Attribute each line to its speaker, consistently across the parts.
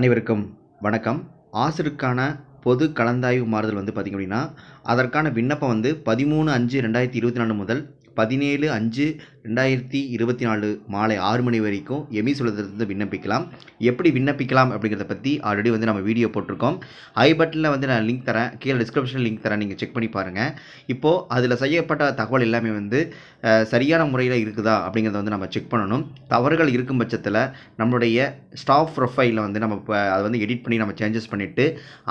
Speaker 1: அனைவருக்கும் வணக்கம். ஆசிருக்கான பொது கலந்தாய்வு மாறுதல் வந்து பார்த்திங்க அப்படின்னா அதற்கான விண்ணப்பம் வந்து பதிமூணு அஞ்சு ரெண்டாயிரத்தி இருபத்தி நாலு முதல் பதினேழு அஞ்சு ரெண்டாயிரத்தி இருபத்தி நாலு மாலை ஆறு மணி வரைக்கும் எமி சுலத்திலிருந்து விண்ணப்பிக்கலாம். எப்படி விண்ணப்பிக்கலாம் அப்படிங்கிறத பற்றி ஆல்ரெடி வந்து நம்ம வீடியோ போட்டிருக்கோம். ஐ பட்டனில் வந்து நான் லிங்க் தரேன். கீழே டிஸ்கிரிப்ஷனில் லிங்க் தரேன். நீங்கள் செக் பண்ணி பாருங்கள் இப்போது அதில் செய்யப்பட்ட தகவல் எல்லாமே வந்து சரியான முறையில் இருக்குதா அப்படிங்கிறத வந்து நம்ம செக் பண்ணணும். தவறுகள் இருக்கும் பட்சத்தில் நம்மளுடைய ஸ்டாஃப் ப்ரொஃபைலில் வந்து நம்ம இப்போ அதை வந்து எடிட் பண்ணி நம்ம சேஞ்சஸ் பண்ணிவிட்டு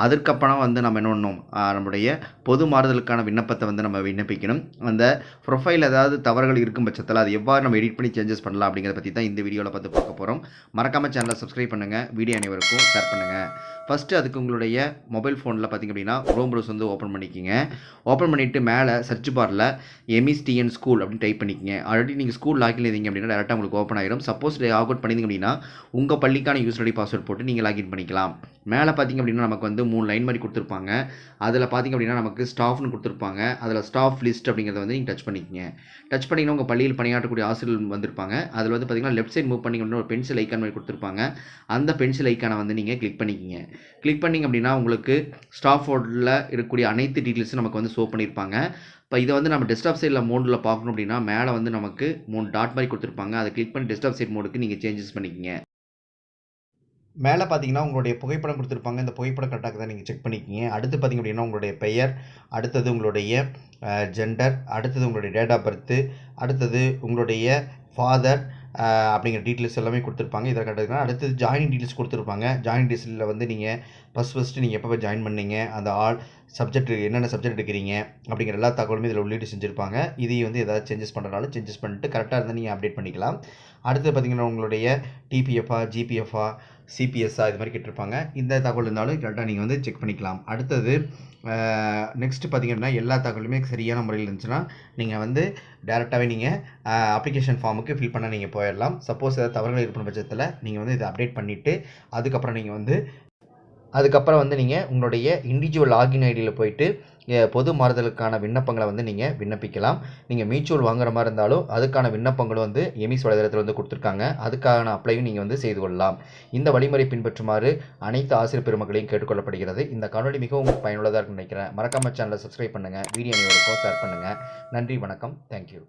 Speaker 1: அதுக்கப்புறம் வந்து நம்ம என்ன பண்ணணும்? நம்மளுடைய பொது மாறுதலுக்கான விண்ணப்பத்தை வந்து நம்ம விண்ணப்பிக்கணும். அந்த ப்ரொஃபைலில் ஏதாவது தவறுகள் இருக்கும் பட்சத்தில் அது எவ்வாறு நம்ம எடிட் பண்ணி சேஞ்சஸ் பண்ணலாம் அப்படிங்கிறத பற்றி தான் இந்த வீடியோவில் பார்த்து பார்க்க போகிறோம் மறக்காமல் சேனலை சப்ஸ்கிரைப் பண்ணுங்கள் வீடியோ அனைவருக்கும் ஷேர் பண்ணுங்கள் ஃபஸ்ட்டு அதுக்கு உங்களுடைய மொபைல் ஃபோனில் பார்த்திங்க அப்படின்னா க்ரோம் ப்ரௌஸ் வந்து ஓப்பன் பண்ணிக்கிங்க. ஓப்பன் பண்ணிவிட்டு மேலே சர்ச் பாரில் எம்இஸ்டிஎன் ஸ்கூல் அப்படின்னு டைப் பண்ணிக்கிங்க. ஆல்ரெடி நீங்கள் ஸ்கூல் லாகின் இருந்தீங்க அப்படின்னா டேரெக்டாக உங்களுக்கு ஓப்பன் ஆயிரும். சப்போஸ் லாக் அவுட் பண்ணிங்க அப்படின்னா உங்கள் பள்ளிக்கான யூஸ் ஐடி பாஸ்வேர்ட் போட்டு நீங்கள் லாகின் பண்ணிக்கலாம். மேலே பார்த்தீங்க அப்படின்னா நமக்கு வந்து மூணு லைன் மாதிரி கொடுத்துருப்பாங்க. அதில் பார்த்தீங்க அப்படின்னா நமக்கு ஸ்டாஃப்னு கொடுத்துருப்பாங்க. அதில் ஸ்டாஃப் லிஸ்ட் அப்படிங்கிறத வந்து நீங்கள் டச் பண்ணிக்கிங்க. டச் பண்ணிங்கன்னா உங்கள் பள்ளியில் பணியாற்றக்கூடிய ஆசிரியர்கள் வந்திருப்பாங்க. அதில் வந்து பார்த்தீங்கன்னா லெஃப்ட் சைட் மூவ் பண்ணிங்க ஒரு பென்சில் ஐக்கான் மாதிரி கொடுத்துருப்பாங்க. அந்த பென்சில் ஐக்கானை வந்து நீங்கள் கிளிக் பண்ணிக்கிங்க. கிளிக் பண்ணிங்க அப்படின்னா உங்களுக்கு ஸ்டாஃப் ஓர்டில் இருக்கக்கூடிய அனைத்து டீட்டெயில்ஸும் நமக்கு வந்து ஷோ பண்ணியிருப்பாங்க. இப்போ இதை வந்து நம்ம டெஸ்க்டாப் சைடில் மோடில் பார்க்கணும் அப்படின்னா மேலே வந்து நமக்கு மூணு டாட் மாதிரி கொடுத்துருப்பாங்க. அதை கிளிக் பண்ணி டெஸ்க்டாப் சைட் மோடுக்கு நீங்கள் சேஞ்சஸ் பண்ணிக்கிங்க. மேலே பார்த்தீங்கன்னா உங்களுடைய புகைப்படம் கொடுத்துருப்பாங்க. இந்த புகைப்படம் கரெக்டாக தான் நீங்கள் செக் பண்ணிக்கிங்க. அடுத்து பார்த்தீங்க அப்படின்னா உங்களுடைய பெயர் அடுத்தது உங்களுடைய ஜெண்டர் அடுத்தது உங்களுடைய டேட் ஆஃப் பர்த்து அடுத்தது உங்களுடைய ஃபாதர் அப்படிங்கிற டீட்டெயில்ஸ் எல்லாமே கொடுத்துருப்பாங்க. இதை கரெக்டாக அடுத்தது ஜாயினிங் டீட்டெயில்ஸ் கொடுத்துருப்பாங்க. ஜாயினிங் டீட்டெயில்ஸில் வந்து நீங்கள் ஃபஸ்ட் ஃபஸ்ட்டு நீங்கள் எப்போ ஜாயின் பண்ணீங்க அந்த ஆல் சப்ஜெக்ட் என்னென்ன சப்ஜெக்ட் எடுக்கிறீங்க அப்படிங்கிற எல்லா தகவலுமே இதில் உள்ளீடு செஞ்சுருப்பாங்க. இதையும் வந்து ஏதாவது சேஞ்சஸ் பண்ணுறனால சேஞ்சஸ் பண்ணிட்டு கரெக்டாக இருந்தால் நீங்கள் அப்டேட் பண்ணிக்கலாம். அடுத்து பார்த்தீங்கன்னா உங்களுடைய டிபிஎஃப்ஆ ஜிபிஎஃப்ஆ சிபிஎஸ்ஆ இது மாதிரி கேட்டிருப்பாங்க. இந்த தகவல் இருந்தாலும் கரெக்டாக நீங்கள் வந்து செக் பண்ணிக்கலாம். அடுத்தது நெக்ஸ்ட்டு பார்த்தீங்கன்னா எல்லா தகவலுமே சரியான முறையில் இருந்துச்சுன்னா நீங்கள் வந்து டேரெக்டாகவே நீங்கள் அப்ளிகேஷன் ஃபார்முக்கு ஃபில் பண்ண நீங்கள் போயிடலாம். சப்போஸ் ஏதாவது தவறுகள் இருக்கும் பட்சத்தில் நீங்கள் வந்து இதை அப்டேட் பண்ணிவிட்டு அதுக்கப்புறம் நீங்கள் வந்து அதுக்கப்புறம் வந்து நீங்கள் உங்களுடைய இண்டிவிஜுவல் லாகின் ஐடியில் போயிட்டு பொது மாறுதலுக்கான விண்ணப்பங்களை வந்து நீங்கள் விண்ணப்பிக்கலாம். நீங்கள் மியூச்சுவல் வாங்குற மாதிரி இருந்தாலும் அதுக்கான விண்ணப்பங்களும் வந்து எமிஸ் வலைதளத்தில் வந்து கொடுத்துருக்காங்க. அதுக்கான அப்ளையும் நீங்கள் வந்து செய்து கொள்ளலாம். இந்த வழிமுறை பின்பற்றுமாறு அனைத்து ஆசிரியர் பெருமக்களையும் கேட்டுக்கொள்ளப்படுகிறது. இந்த காணொலி மிகவும் பயனுள்ளதாக இருக்குன்னு நினைக்கிறேன். மறக்காம சேனலை சப்ஸ்கிரைப் பண்ணுங்கள் வீடியோ அனைவருக்கும் ஷேர் பண்ணுங்கள் நன்றி வணக்கம். தேங்க்யூ